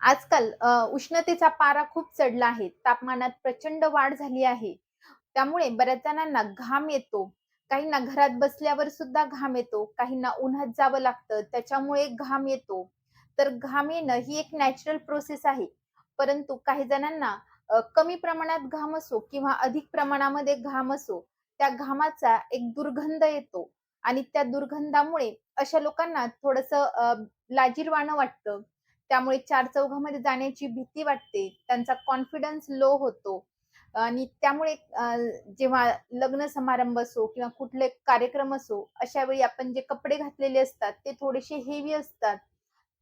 आजकाल उष्णतेचा पारा खूप चढला आहे. तापमानात प्रचंड वाढ झाली आहे. त्यामुळे बऱ्याच जणांना घाम येतो. काहींना घरात बसल्यावर सुद्धा घाम येतो. काहींना उन्हात जावं लागतं, त्याच्यामुळे घाम येतो. तर घाम येणं ही एक नॅचरल प्रोसेस आहे. परंतु काही जणांना कमी प्रमाणात घाम असो किंवा अधिक प्रमाणामध्ये घाम असो, त्या घामाचा एक दुर्गंध येतो आणि त्या दुर्गंधामुळे अशा लोकांना थोडंसं लाजीरवाणं लाजिरवाणं वाटतं. त्यामुळे चार चौघामध्ये जाण्याची भीती वाटते. त्यांचा कॉन्फिडन्स लो होतो आणि त्यामुळे जेव्हा लग्न समारंभ असो किंवा कुठले कार्यक्रम असो, अशा वेळी आपण जे कपडे घातलेले असतात, ते थोडेसे हेवी असतात.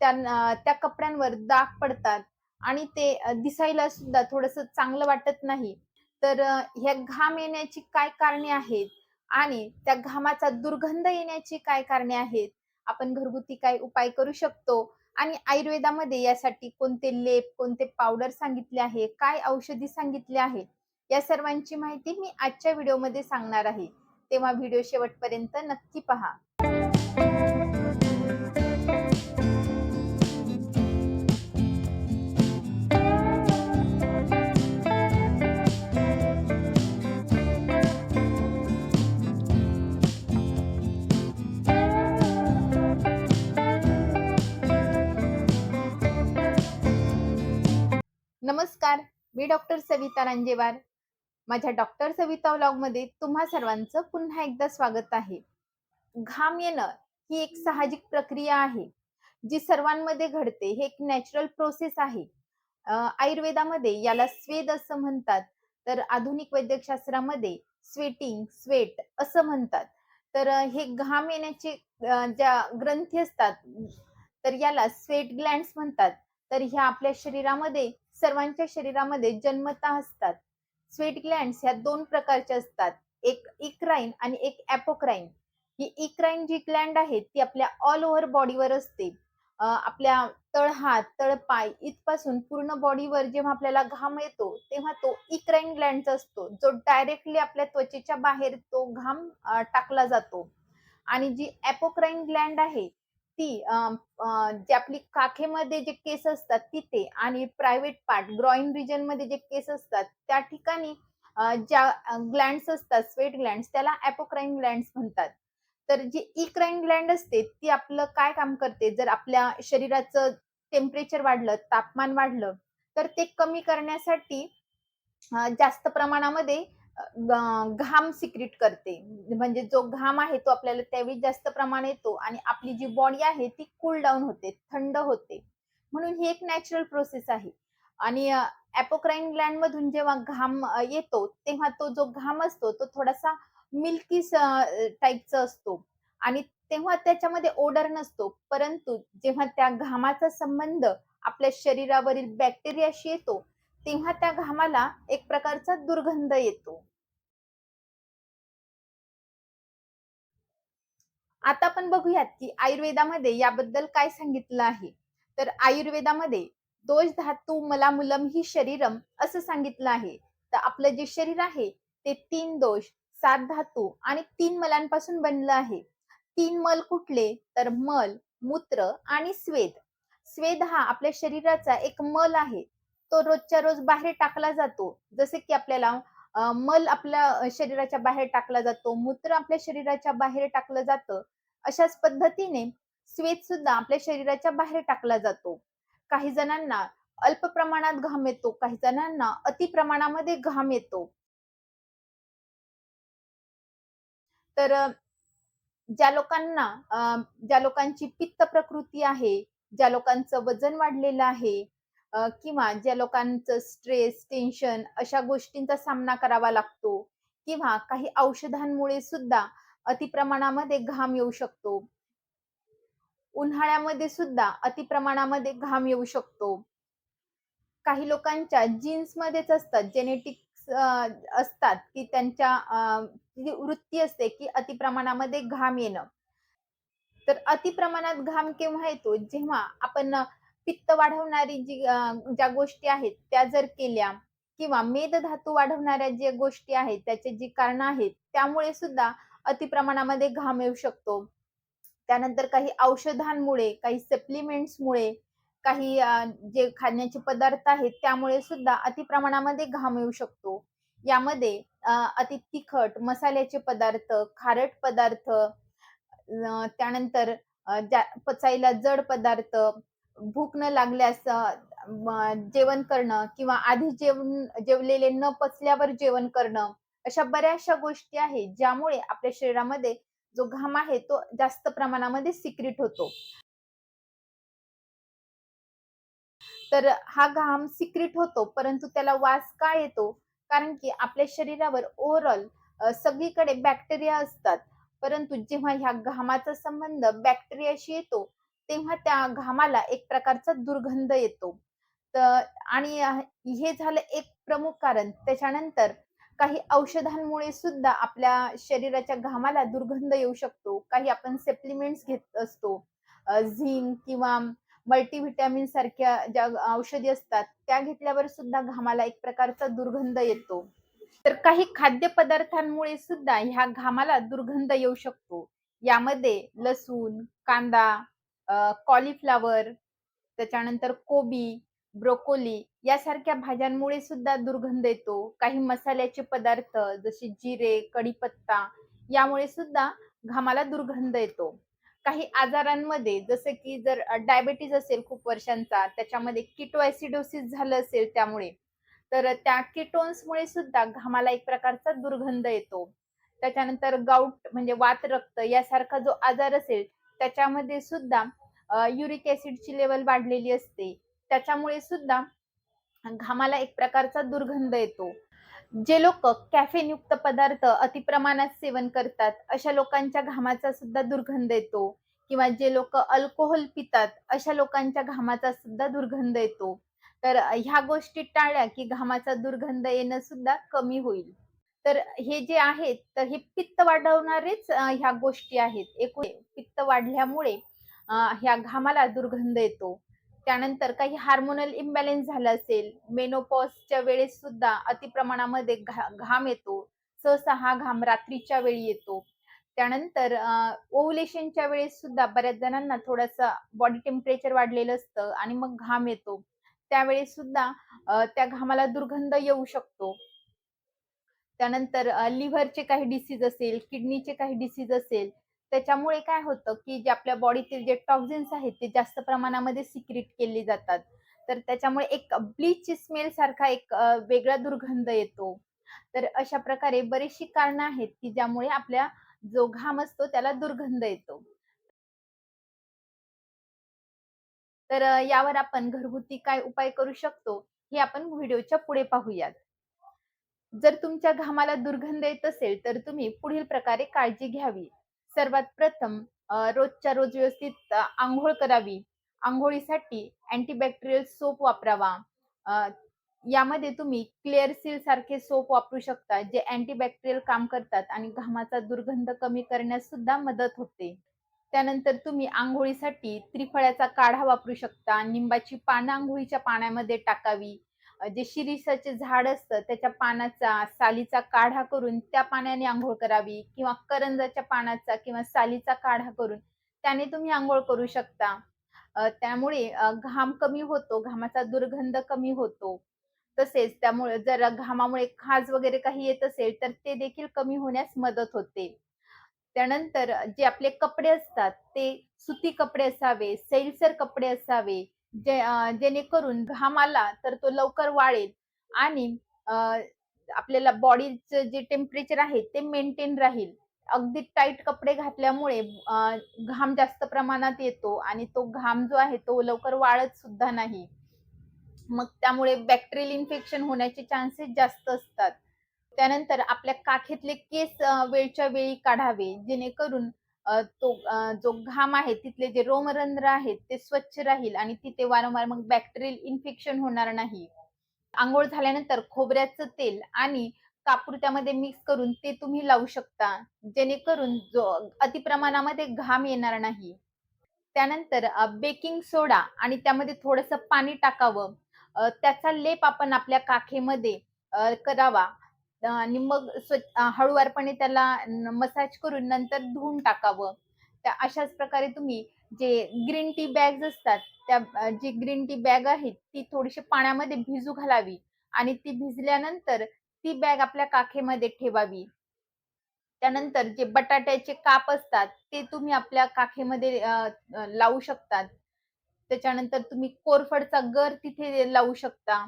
त्यांना त्या कपड्यांवर दाग पडतात आणि ते दिसायला सुद्धा थोडंसं चांगलं वाटत नाही. तर ह्या घाम येण्याची काय कारणे आहेत आणि त्या घामाचा दुर्गंध येण्याची काय कारणे आहेत? आपण घरगुती काय उपाय करू शकतो आणि आयुर्वेदामध्ये यासाठी कोणते लेप, कोणते पावडर सांगितले आहे, काय औषधी सांगितले आहे, या सर्वांची माहिती मी आजच्या व्हिडिओमध्ये सांगणार आहे. तेव्हा व्हिडिओ शेवटपर्यंत नक्की पहा. मी डॉक्टर सविता रांजेवार. माझ्या डॉक्टर सविता व्लॉगमध्ये तुम्हा सर्वांचं पुन्हा एकदा स्वागत आहे. घाम येणं ही एक साहजिक प्रक्रिया आहे, जी सर्वांमध्ये घडते. हे एक नॅचरल प्रोसेस आहे. आयुर्वेदामध्ये याला स्वेद असं म्हणतात, तर आधुनिक वैद्यकशास्त्रामध्ये स्वेटिंग, स्वेट असं म्हणतात. तर हे घाम येण्याचे ज्या ग्रंथी असतात, तर याला स्वेट ग्लँड्स म्हणतात. तर ह्या आपल्या शरीरामध्ये सर्वांच्या शरीरामध्ये जन्मता असतात. स्वेट ग्लँड्स ह्या दोन प्रकारच्या असतात. एक इक्राईन आणि एक ॲपोक्राईन. ही इक्राईन जी ग्लँड आहे, ती आपल्या ऑल ओव्हर बॉडीवर असते. आपल्या तळहात, तळपाय इथपासून पूर्ण बॉडीवर जेव्हा आपल्याला घाम येतो, तेव्हा तो इक्राईन ग्लँडचा असतो, जो डायरेक्टली आपल्या त्वचेच्या बाहेर तो घाम टाकला जातो. आणि जी ॲपोक्राईन ग्लँड आहे, ती जे आपली काखेमध्ये जे केस असतात तिथे आणि प्रायव्हेट पार्ट ग्रॉइन रिजनमध्ये जे केस असतात, त्या ठिकाणी ज्या ग्लँड्स असतात, स्वेट ग्लँड्स त्याला ॲपोक्राईन ग्लँड्स म्हणतात. तर जी इक्राईन ग्लँड असते, ती आपलं काय काम करते, जर आपल्या शरीराचं टेम्परेचर वाढलं, तापमान वाढलं, तर ते कमी करण्यासाठी जास्त प्रमाणामध्ये घाम सिक्रिट करते. म्हणजे जो घाम आहे तो आपल्याला त्यावेळी जास्त प्रमाण येतो आणि आपली जी बॉडी आहे ती कूल डाऊन होते, थंड होते. म्हणून ही एक नॅचरल प्रोसेस आहे. आणि अ, ग्लँड मधून जेव्हा घाम येतो, तेव्हा तो जो घाम असतो तो थोडासा मिल्की टाईपचा टाइपचा असतो आणि तेव्हा त्याच्यामध्ये ओडर नसतो. परंतु जेव्हा त्या घामाचा संबंध आपल्या शरीरावरील बॅक्टेरियाशी येतो, तेव्हा त्या घामाला एक प्रकारचा दुर्गंध येतो. आता आपण बघूयात, की आयुर्वेदामध्ये याबद्दल काय सांगितलं आहे. तर आयुर्वेदामध्ये "दोष धातू मला मुलम ही शरीरम" असं सांगितलं आहे. तर आपलं जे शरीर आहे, ते तीन दोष, सात धातू आणि तीन मलांपासून बनलं आहे. तीन मल कुठले? तर मल, मूत्र आणि स्वेद. स्वेद हा आपल्या शरीराचा एक मल आहे. तो रोजच्या रोज बाहेर टाकला जातो. जसे की आपल्याला मल आपल्या शरीराच्या बाहेर टाकला जातो, मूत्र आपल्या शरीराच्या बाहेर टाकलं जातं. अशाच पद्धतीने स्वेद सुद्धा आपल्या शरीराच्या बाहेर टाकला जातो. काही जणांना अल्प प्रमाणात घाम येतो, काही जणांना अति प्रमाणामध्ये घाम येतो. तर ज्या लोकांना ज्या लोकांची पित्त प्रकृती आहे, ज्या लोकांचं वजन वाढलेलं आहे किंवा ज्या लोकांचं स्ट्रेस, टेन्शन अशा गोष्टींचा सामना करावा लागतो किंवा काही औषधांमुळे सुद्धा अतिप्रमाणामध्ये घाम येऊ शकतो. उन्हाळ्यामध्ये सुद्धा अतिप्रमाणामध्ये घाम येऊ शकतो. काही लोकांच्या जीन्समध्येच असतात, जेनेटिक्स असतात, की त्यांच्या वृत्ती असते, की अतिप्रमाणामध्ये घाम येणं. तर अतिप्रमाणात घाम केव्हा येतो? जेव्हा आपण पित्त वाढवणारी जी ज्या गोष्टी आहेत, त्या जर केल्या किंवा मेदधातू वाढवणाऱ्या ज्या गोष्टी आहेत, त्याचे जी कारण आहेत, त्यामुळे सुद्धा अतिप्रमाणामध्ये घाम येऊ शकतो. त्यानंतर काही औषधांमुळे, काही सप्लिमेंट्समुळे, काही जे खाण्याचे पदार्थ आहेत त्यामुळे सुद्धा अति प्रमाणामध्ये घाम येऊ शकतो. यामध्ये अति तिखट, मसाल्याचे पदार्थ, खारट पदार्थ, त्यानंतर ज्या पचायला जड पदार्थ, भूक न लागल्यास जेवण करणं किंवा आधी जेवण जेवलेले न पचल्यावर जेवण करणं, अशा बऱ्याचशा गोष्टी आहेत, ज्यामुळे आपल्या शरीरामध्ये जो घाम आहे तो जास्त प्रमाणामध्ये सिक्रीट होतो. तर हा घाम सिक्रीट होतो, परंतु त्याला वास का येतो? कारण की आपल्या शरीरावर ओव्हरऑल सगळीकडे बॅक्टेरिया असतात. परंतु जेव्हा ह्या घामाचा संबंध बॅक्टेरियाशी येतो, तेव्हा त्या घामाला एक प्रकारचा दुर्गंध येतो. तर आणि हे झालं एक प्रमुख कारण. त्याच्यानंतर काही औषधांमुळे सुद्धा आपल्या शरीराच्या घामाला दुर्गंध येऊ शकतो. काही आपण सप्लिमेंट्स घेत असतो. झिंक किंवा मल्टीव्हिटॅमिन सारख्या ज्या औषधी असतात, त्या घेतल्यावर सुद्धा घामाला एक प्रकारचा दुर्गंध येतो. तर काही खाद्यपदार्थांमुळे सुद्धा ह्या घामाला दुर्गंध येऊ शकतो. यामध्ये लसूण, कांदा, कॉलीफ्लॉवर, त्याच्यानंतर कोबी, ब्रोकोली यासारख्या भाज्यांमुळे सुद्धा दुर्गंध येतो. काही मसाल्याचे पदार्थ जसे जिरे, कढीपत्ता यामुळे सुद्धा घामाला दुर्गंध येतो. काही आजारांमध्ये जसं की जर डायबेटीज असेल खूप वर्षांचा, त्याच्यामध्ये किटो ऍसिडोसिस झालं असेल त्यामुळे, तर त्या किटोन्समुळे सुद्धा घामाला एक प्रकारचा दुर्गंध येतो. त्याच्यानंतर गाऊट म्हणजे वातरक्त यासारखा जो आजार असेल, त्याच्यामध्ये सुद्धा युरिक ऍसिडची लेवल वाढलेली असते. त्याच्यामुळे सुद्धा घामाला एक प्रकारचा दुर्गंध येतो. जे लोक कॅफेनयुक्त पदार्थ अतिप्रमाणात सेवन करतात, अशा लोकांच्या घामाचा सुद्धा दुर्गंध येतो किंवा जे लोक अल्कोहोल पितात, अशा लोकांच्या घामाचा सुद्धा दुर्गंध येतो. तर ह्या गोष्टी टाळल्या की घामाचा दुर्गंध येणं सुद्धा कमी होईल. तर हे जे आहेत, तर हे पित्त वाढवणारेच ह्या गोष्टी आहेत. एकूण पित्त वाढल्यामुळे ह्या घामाला दुर्गंध येतो. त्यानंतर काही हार्मोनल इम्बॅलन्स झालं असेल, मेनोपॉसच्या वेळेस सुद्धा अतिप्रमाणामध्ये घा घाम येतो. सहसा हा घाम रात्रीच्या वेळी येतो. त्यानंतर ओव्हुलेशनच्या वेळेस सुद्धा बऱ्याच जणांना थोडासा बॉडी टेम्परेचर वाढलेलं असतं आणि मग घाम येतो. त्यावेळेस सुद्धा त्या घामाला दुर्गंध येऊ शकतो. त्यानंतर लिव्हरचे काही डिसीज असेल, किडनीचे काही डिसीज असेल, त्याच्यामुळे काय होतं, की जे आपल्या बॉडीतील जे टॉक्झिन्स आहेत, ते जास्त प्रमाणामध्ये सिक्रेट केले जातात. तर त्याच्यामुळे एक ब्लीच स्मेल सारखा एक वेगळा दुर्गंध येतो. तर अशा प्रकारे बरीचशी कारणं आहेत, की ज्यामुळे आपल्या जो घाम असतो त्याला दुर्गंध येतो. तर यावर आपण घरगुती काय उपाय करू शकतो, हे आपण व्हिडिओच्या पुढे पाहूयात. जर तुमच्या घामाला दुर्गंध येत असेल, तर तुम्ही पुढील प्रकारे काळजी घ्यावी. सर्वात प्रथम रोजच्या रोज व्यवस्थित आंघोळ करावी. आंघोळीसाठी अँटीबॅक्टेरियल सोप वापरावा. यामध्ये तुम्ही क्लिअरसील सारखे सोप वापरू शकता, जे अँटीबॅक्टेरियल काम करतात आणि घामाचा दुर्गंध कमी करण्यास सुद्धा मदत होते. त्यानंतर तुम्ही आंघोळीसाठी त्रिफळाचा काढा वापरू शकता. निंबाची पानं आंघोळीच्या पाण्यामध्ये टाकावी. जे शिरीषाचे झाड असतं त्याच्या पानाचा, सालीचा काढा करून त्या पाण्याने आंघोळ करावी किंवा करंजाच्या पानाचा किंवा सालीचा काढा करून त्याने तुम्ही आंघोळ करू शकता. त्यामुळे घाम कमी होतो, घामाचा दुर्गंध कमी होतो. तसेच त्यामुळे जर घामामुळे खाज वगैरे काही येत असेल, तर ते देखील कमी होण्यास मदत होते. त्यानंतर जे आपले कपडे असतात, ते सुती कपडे असावे, सैलसर कपडे असावे, जे जेणेकरून घाम आला तर तो लवकर वाळेल आणि आपल्याला बॉडीचं जे टेम्परेचर आहे ते मेंटेन राहील. अगदी टाईट कपडे घातल्यामुळे घाम जास्त प्रमाणात येतो आणि तो घाम जो आहे तो लवकर वाळत सुद्धा नाही. मग त्यामुळे बॅक्टेरियल इन्फेक्शन होण्याचे चान्सेस जास्त असतात. त्यानंतर आपल्या काखेतले केस वेळच्या वेळी काढावे, जेणेकरून तो जो घाम आहे, तिथले जे रोमरंध्र आहेत, ते स्वच्छ राहील आणि तिथे वारंवार मग बॅक्टेरियल इन्फेक्शन होणार नाही. आंघोळ झाल्यानंतर खोबऱ्याचं तेल आणि कापूर त्यामध्ये मिक्स करून ते तुम्ही लावू शकता, जेणेकरून जो अतिप्रमाणामध्ये घाम येणार नाही. त्यानंतर बेकिंग सोडा आणि त्यामध्ये थोडंसं पाणी टाकावं. त्याचा लेप आपण आपल्या काखेमध्ये करावा आणि मग स्वच्छ हळूवारपणे त्याला मसाज करून नंतर धुवून टाकावं. त्या अशाच प्रकारे तुम्ही जे ग्रीन टी बॅग्स असतात त्या जी ग्रीन टी बॅग आहे ती थोडीशी पाण्यामध्ये भिजू घालावी आणि ती भिजल्यानंतर ती बॅग आपल्या काखेमध्ये ठेवावी. त्यानंतर जे बटाट्याचे काप असतात ते तुम्ही आपल्या काखेमध्ये लावू शकतात. त्याच्यानंतर तुम्ही कोरफडचा गर तिथे लावू शकता.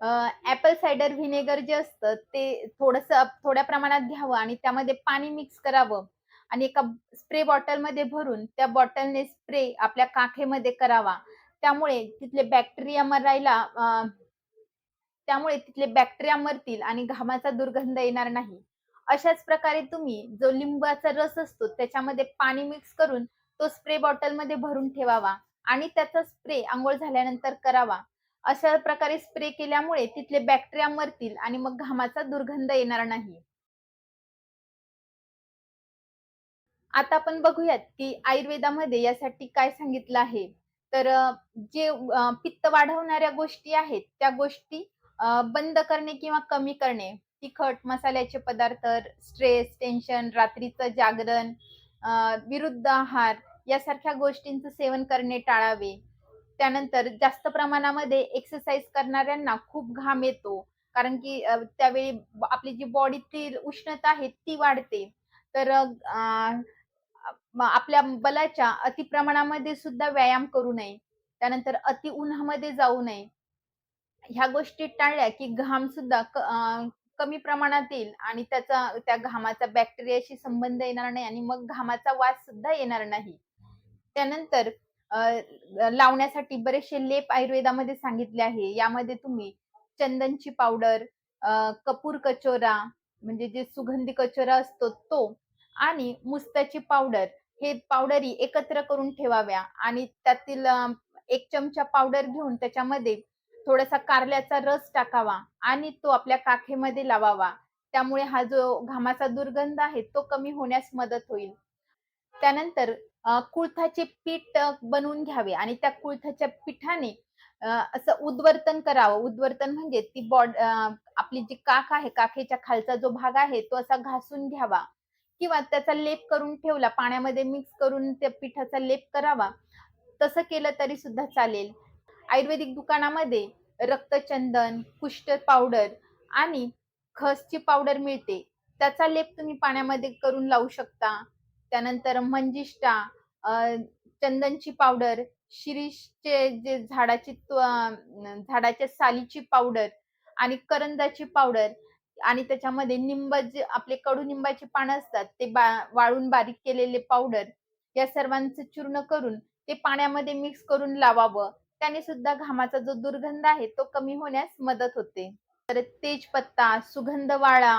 ऍपल सायडर व्हिनेगर जे असतं ते थोडंसं थोड्या प्रमाणात घ्यावं आणि त्यामध्ये पाणी मिक्स करावं आणि एका स्प्रे बॉटलमध्ये भरून त्या बॉटलने स्प्रे आपल्या काखेमध्ये करावा. त्यामुळे तिथले बॅक्टेरिया मरायला त्यामुळे तिथले बॅक्टेरिया मरतील आणि घामाचा दुर्गंध येणार नाही. अशाच प्रकारे तुम्ही जो लिंबाचा रस असतो त्याच्यामध्ये पाणी मिक्स करून तो स्प्रे बॉटलमध्ये भरून ठेवावा आणि त्याचा स्प्रे आंघोळ झाल्यानंतर करावा. अशा प्रकारे स्प्रे केल्यामुळे तिथले बॅक्टेरिया मरतील आणि मग घामाचा दुर्गंध येणार नाही. आता आपण बघूयात, की आयुर्वेदामध्ये यासाठी काय सांगितलं आहे. तर जे पित्त वाढवणाऱ्या गोष्टी आहेत, त्या गोष्टी बंद करणे किंवा कमी करणे. तिखट, मसाल्याचे पदार्थ, स्ट्रेस, टेन्शन, रात्रीचं जागरण, विरुद्ध आहार यासारख्या गोष्टींचं सेवन करणे टाळावे. त्यानंतर जास्त प्रमाणामध्ये एक्सरसाइज करणाऱ्यांना खूप घाम येतो. कारण की त्यावेळी आपली जी बॉडीतील उष्णता आहे ती वाढते. तर अ, आपल्या बलाच्या अति प्रमाणामध्ये सुद्धा व्यायाम करू नये. त्यानंतर अति उन्हामध्ये जाऊ नये. ह्या गोष्टी टाळल्या की घाम सुद्धा कमी प्रमाणात येईल आणि त्याचा त्या घामाचा बॅक्टेरियाशी संबंध येणार नाही आणि मग घामाचा वास सुद्धा येणार नाही. त्यानंतर लावण्यासाठी बरेचसे लेप आयुर्वेदामध्ये सांगितले आहे. यामध्ये तुम्ही चंदनची पावडर, कपूर कचोरा म्हणजे जे सुगंधी कचोरा असतो तो आणि मुस्ताची पावडर हे पावडरी एकत्र करून ठेवाव्या आणि त्यातील एक चमचा पावडर घेऊन त्याच्यामध्ये थोडासा कारल्याचा रस टाकावा आणि तो आपल्या काखेमध्ये लावावा. त्यामुळे हा जो घामाचा दुर्गंध आहे तो कमी होण्यास मदत होईल. त्यानंतर कुळथाचे पीठ बनवून घ्यावे आणि त्या कुळथाच्या पिठाने असं उद्वर्तन करावं. उद्वर्तन म्हणजे ती बॉड आपली जी काख आहे, काखेच्या खालचा जो भाग आहे, तो असा घासून घ्यावा किंवा त्याचा लेप करून ठेवला. पाण्यामध्ये मिक्स करून त्या पिठाचा लेप करावा. तसं केलं तरी सुद्धा चालेल. आयुर्वेदिक दुकानामध्ये रक्तचंदन, कुष्ठ पावडर आणि खसची पावडर मिळते. त्याचा लेप तुम्ही पाण्यामध्ये करून लावू शकता. त्यानंतर मंजिष्ठा, चंदनची पावडर, शिरीषचे जे झाडाची त्व झाडाच्या सालीची पावडर आणि करंजाची पावडर आणि त्याच्यामध्ये निंब जे आपले कडुनिंबाची पानं असतात, ते बा वाळून बारीक केलेले पावडर, या सर्वांचं चूर्ण करून ते पाण्यामध्ये मिक्स करून लावावं. त्याने सुद्धा घामाचा जो दुर्गंध आहे, तो कमी होण्यास मदत होते. तर तेजपत्ता, सुगंधवाळा,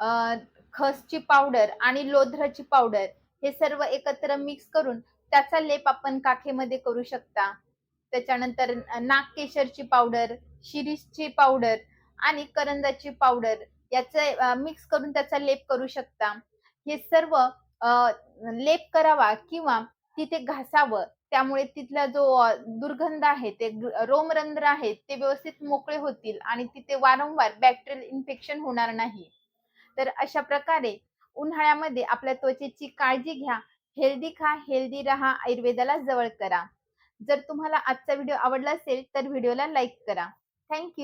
वाळा खसची पावडर आणि लोध्राची पावडर हे सर्व एकत्र मिक्स करून त्याचा लेप आपण काखेमध्ये करू शकता. त्याच्यानंतर अ, नागकेशरची पावडर, शिरीषची पावडर आणि करंजाची पावडर याचा मिक्स करून त्याचा लेप करू शकता. हे सर्व लेप करावा किंवा तिथे घासावं. त्यामुळे तिथला जो दुर्गंध आहे, ते रोमरंध्र आहेत, ते व्यवस्थित मोकळे होतील आणि तिथे वारंवार बॅक्टेरियल इन्फेक्शन होणार नाही. तर अशा प्रकारे उन्हाळ्यामध्ये आपल्या त्वचेची काळजी घ्या. हेल्दी खा, हेल्दी राहा, आयुर्वेदाला जवळ करा. जर तुम्हाला आजचा व्हिडिओ आवडला असेल, तर व्हिडिओला लाईक करा. थँक